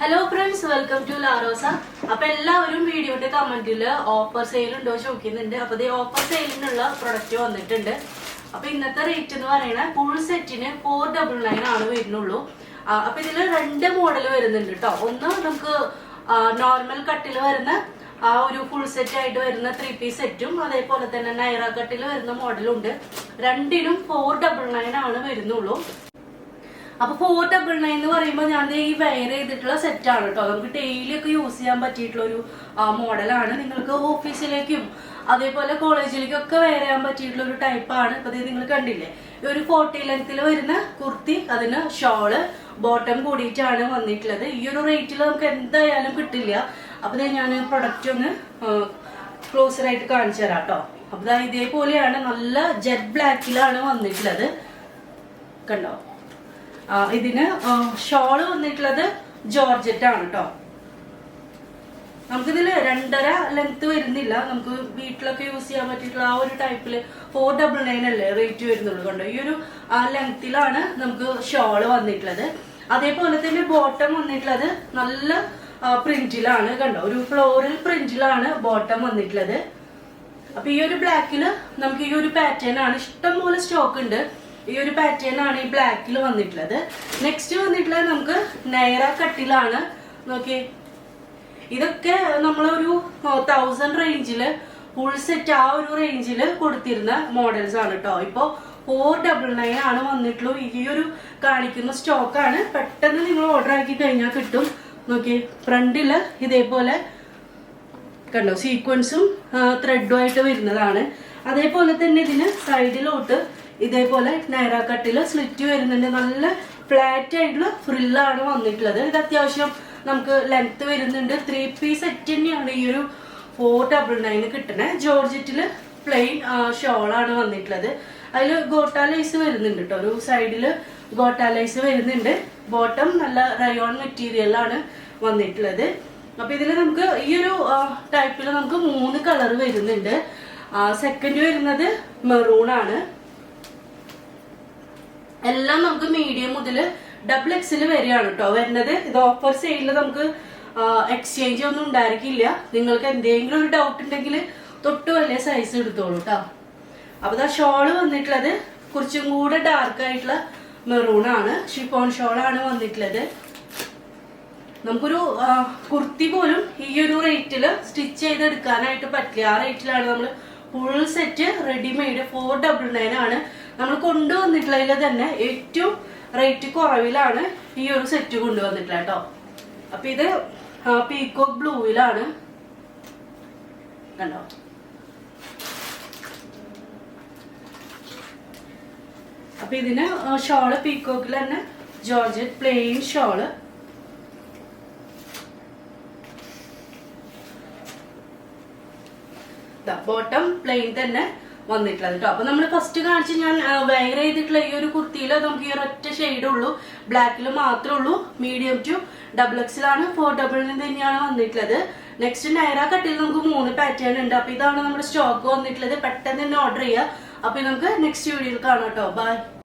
Hello friends welcome to Larosa അപ്പൊ എല്ലാവരും വീഡിയോന്റെ കമന്റിൽ ഓഫർ സെയിൽ ഉണ്ടോ ചോദിക്കുന്നുണ്ട്. അപ്പൊ ഈ ഓഫർ സെയിലിനുള്ള പ്രൊഡക്റ്റ് വന്നിട്ടുണ്ട്. അപ്പൊ ഇന്നത്തെ റേറ്റ് എന്ന് പറയുന്നത് ഫുൾ സെറ്റിന് ഫോർ ഡബിൾ നയൻ ആണ് വരുന്നുള്ളൂ. അപ്പൊ ഇതിൽ രണ്ട് മോഡൽ വരുന്നുണ്ട് കേട്ടോ ഒന്ന് നമുക്ക് നോർമൽ കട്ടിൽ വരുന്ന ആ ഒരു ഫുൾ സെറ്റ് ആയിട്ട് വരുന്ന ത്രീ പീസ് സെറ്റും അതേപോലെ തന്നെ നൈറ കട്ടിൽ വരുന്ന മോഡലും ഉണ്ട്. രണ്ടിനും ഫോർ ഡബിൾ നയൻ ആണ് വരുന്നുള്ളൂ. അപ്പൊ ഫോട്ടോ നയൻ എന്ന് പറയുമ്പോൾ ഞാൻ ഈ വെയർ ചെയ്തിട്ടുള്ള സെറ്റാണ് കേട്ടോ നമുക്ക് ഡെയിലി ഒക്കെ യൂസ് ചെയ്യാൻ പറ്റിയിട്ടുള്ള ഒരു മോഡലാണ് നിങ്ങൾക്ക് ഓഫീസിലേക്കും അതേപോലെ കോളേജിലേക്കും ഒക്കെ വെയർ ചെയ്യാൻ പറ്റിയിട്ടുള്ള ഒരു ടൈപ്പാണ് ഇപ്പൊ നിങ്ങൾ കണ്ടില്ലേ? ഈ ഒരു ഫോർട്ടി ലെങ്ത്തിൽ വരുന്ന കുർത്തി അതിന് ഷോൾ ബോട്ടം കൂടിയിട്ടാണ് വന്നിട്ടുള്ളത്. ഈ ഒരു റേറ്റിൽ നമുക്ക് എന്തായാലും കിട്ടില്ല. അപ്പൊ ഞാൻ പ്രൊഡക്റ്റ് ഒന്ന് ക്ലോസർ ആയിട്ട് കാണിച്ചു തരാം കേട്ടോ അപ്പൊ ഇതേപോലെയാണ് നല്ല ജെറ്റ് ബ്ലാക്കിലാണ് വന്നിട്ടുള്ളത്. കണ്ടോ? ഇതിന് ഷോൾ വന്നിട്ടുള്ളത് ജോർജറ്റ് ആണ് കേട്ടോ നമുക്കിതിൽ രണ്ടര ലെങ്ത് വരുന്നില്ല. നമുക്ക് വീട്ടിലൊക്കെ യൂസ് ചെയ്യാൻ പറ്റിയിട്ടുള്ള ആ ഒരു ടൈപ്പിൽ ഫോർ ഡബിൾ നയൻ അല്ലേ റേറ്റ് വരുന്നുള്ളൂ കണ്ടോ? ഈ ഒരു ആ ലെങ്തിലാണ് നമുക്ക് ഷോൾ വന്നിട്ടുള്ളത്. അതേപോലെ തന്നെ ബോട്ടം വന്നിട്ടുള്ളത് നല്ല പ്രിന്റിലാണ് കണ്ടോ? ഒരു ഫ്ലോറൽ പ്രിന്റിലാണ് ബോട്ടം വന്നിട്ടുള്ളത്. അപ്പൊ ഈ ഒരു ബ്ലാക്കിൽ നമുക്ക് ഈ ഒരു പാറ്റേൺ ആണ്. ഇഷ്ടംപോലെ സ്റ്റോക്ക് ഉണ്ട്. ഈ ഒരു പാറ്റേൺ ആണ് ഈ ബ്ലാക്കിൽ വന്നിട്ടുള്ളത്. നെക്സ്റ്റ് വന്നിട്ടുള്ളത് നമുക്ക് നൈറ കട്ടിലാണ് നോക്കിയേ. ഇതൊക്കെ നമ്മളൊരു തൗസൻഡ് റേഞ്ചിൽ ഫുൾ സെറ്റ് ആ ഒരു റേഞ്ചിൽ കൊടുത്തിരുന്ന മോഡൽസ് ആണ് കേട്ടോ ഇപ്പോൾ ഫോർ ഡബിൾ നയൻ ആണ് വന്നിട്ടുള്ളൂ. ഈ ഒരു കാണിക്കുന്ന സ്റ്റോക്കാണ് പെട്ടെന്ന് നിങ്ങൾ ഓർഡർ ആക്കി കഴിഞ്ഞാൽ കിട്ടും. നോക്കി ഫ്രണ്ടിൽ ഇതേപോലെ കണ്ടോ സീക്വൻസും ത്രെഡും ആയിട്ട് വരുന്നതാണ്. അതേപോലെ തന്നെ ഇതിന് സൈഡിലോട്ട് ഇതേപോലെ നൈറ കട്ടിൽ സ്ലിറ്റ് വരുന്നുണ്ട്. നല്ല ഫ്ലാറ്റ് ആയിട്ടുള്ള ഫ്രില്ലാണ് വന്നിട്ടുള്ളത്. ഇത് അത്യാവശ്യം നമുക്ക് ലെങ്ത് വരുന്നുണ്ട്. ത്രീ പീസ് സെറ്റ് തന്നെയാണ് ഈ ഒരു ഫോർ ഡബിൾ നയന് കിട്ടണേ ജോർജറ്റിൽ പ്ലെയിൻ ഷോളാണ് വന്നിട്ടുള്ളത്. അതിൽ ഗോട്ടാലൈസ് വരുന്നുണ്ട് കേട്ടോ ഒരു സൈഡിൽ ഗോട്ടാലൈസ് വരുന്നുണ്ട്. ബോട്ടം നല്ല റയോൺ മെറ്റീരിയലാണ് വന്നിട്ടുള്ളത്. അപ്പൊ ഇതിൽ നമുക്ക് ഈ ഒരു ടൈപ്പിൽ നമുക്ക് മൂന്ന് കളർ വരുന്നുണ്ട്. സെക്കൻഡ് വരുന്നത് മെറൂൺ ആണ്. എല്ലാം നമുക്ക് മീഡിയം മുതൽ ഡബിൾ എക്സിൽ വരികയാണ് കേട്ടോ വരുന്നത് ഇത് ഓഫർ സെയിലിൽ നമുക്ക് എക്സ്ചേഞ്ച് ഒന്നും ഉണ്ടായിരിക്കില്ല. നിങ്ങൾക്ക് എന്തെങ്കിലും ഒരു ഡൗട്ട് ഉണ്ടെങ്കിൽ തൊട്ട് വലിയ സൈസ് എടുത്തോളൂ കേട്ടോ അപ്പൊ ആ ഷോൾ വന്നിട്ടുള്ളത് കുറച്ചും കൂടെ ഡാർക്ക് ആയിട്ടുള്ള മെറൂൺ ആണ്. ഷിഫോൺ ഷോളാണ് വന്നിട്ടുള്ളത്. നമുക്കൊരു കുർത്തി പോലും ഈ ഒരു റേറ്റിൽ സ്റ്റിച്ച് ചെയ്തെടുക്കാനായിട്ട് പറ്റില്ല. ആ റേറ്റിലാണ് നമ്മൾ full set readymade four double nine ആണ് നമ്മൾ കൊണ്ടുവന്നിട്ടുള്ളതിൽ തന്നെ ഏറ്റവും റേറ്റ് കുറവിലാണ് ഈ ഒരു സെറ്റ് കൊണ്ടുവന്നിട്ടുള്ളത് കേട്ടോ അപ്പൊ ഇത് പീക്കോ ബ്ലൂവിലാണ് കണ്ടോ? അപ്പൊ ഇതിന് ഷോൾ പീക്കോക്കിൽ തന്നെ georgette plain shawl bottom plain തന്നെ വന്നിട്ടുള്ളത് കേട്ടോ അപ്പൊ നമ്മൾ ഫസ്റ്റ് കാണിച്ച് ഞാൻ വെയർ ചെയ്തിട്ടുള്ള ഈ ഒരു കുർത്തിയിൽ നമുക്ക് ഈ ഒരൊറ്റ ഷെയ്ഡ് ഉള്ളൂ. ബ്ലാക്കിൽ മാത്രമേ ഉള്ളൂ. മീഡിയം ടു ഡബിൾ എക്സിലാണ് ഫോർ ഡബിളിന് തന്നെയാണ് വന്നിട്ടുള്ളത്. നെക്സ്റ്റ് നൈറ കട്ടിൽ നമുക്ക് മൂന്ന് പാറ്റേൺ ഉണ്ട്. അപ്പൊ ഇതാണ് നമ്മുടെ സ്റ്റോക്ക് വന്നിട്ടുള്ളത്. പെട്ടെന്ന് തന്നെ ഓർഡർ ചെയ്യുക അപ്പൊ നമുക്ക് നെക്സ്റ്റ് വീഡിയോയിൽ കാണാം കേട്ടോ ബൈ